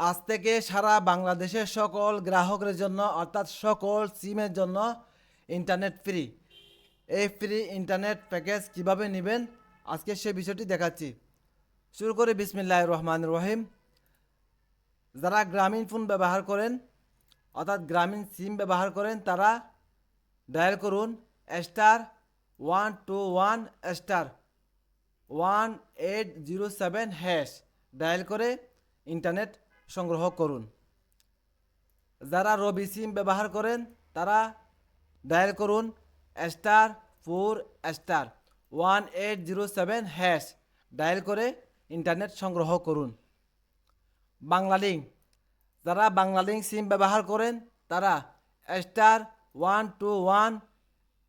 আজ থেকে সারা বাংলাদেশের সকল গ্রাহকের জন্য, অর্থাৎ সকল সিমের জন্য ইন্টারনেট ফ্রি এই ফ্রি ইন্টারনেট প্যাকেজ কীভাবে নেবেন? আজকে সে বিষয়টি দেখাচ্ছি। শুরু করে বিসমিল্লাহ রহমান রহিম। যারা গ্রামীণ ফোন ব্যবহার করেন, অর্থাৎ গ্রামীণ সিম ব্যবহার করেন, তারা ডায়াল করুন star one two one star one eight zero seven hash dial করে ইন্টারনেট সংগ্রহ করুন। যারা রবি সিম ব্যবহার করেন, তারা ডায়াল করুন star four star one eight zero seven hash. Dial করে ইন্টারনেট সংগ্রহ করুন। বাংলালিঙ্ক যারা বাংলালিঙ্ক সিম ব্যবহার করেন, তারা star one two one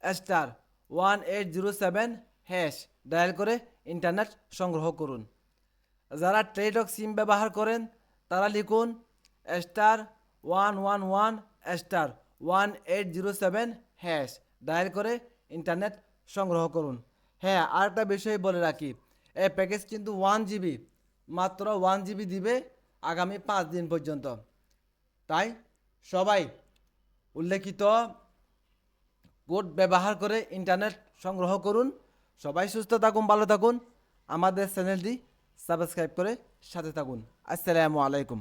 star one eight zero seven hash. Dial করে ইন্টারনেট সংগ্রহ করুন। যারা ট্রেডক সিম ব্যবহার করেন তারা লিখুন star one one one star one eight zero seven hash. Dial করে ইন্টারনেট সংগ্রহ করুন। হ্যাঁ আরেকটা বিষয় বলে রাখি, এই প্যাকেজ কিন্তু ওয়ান জিবি, মাত্র ওয়ান জিবি দিবে আগামী পাঁচ দিন পর্যন্ত। তাই সবাই উল্লেখিত কোড ব্যবহার করে ইন্টারনেট সংগ্রহ করুন। সবাই সুস্থ থাকুন, ভালো থাকুন। আমাদের চ্যানেলটি সাবস্ক্রাইব করে সাথে থাকুন। আসসালামু আলাইকুম।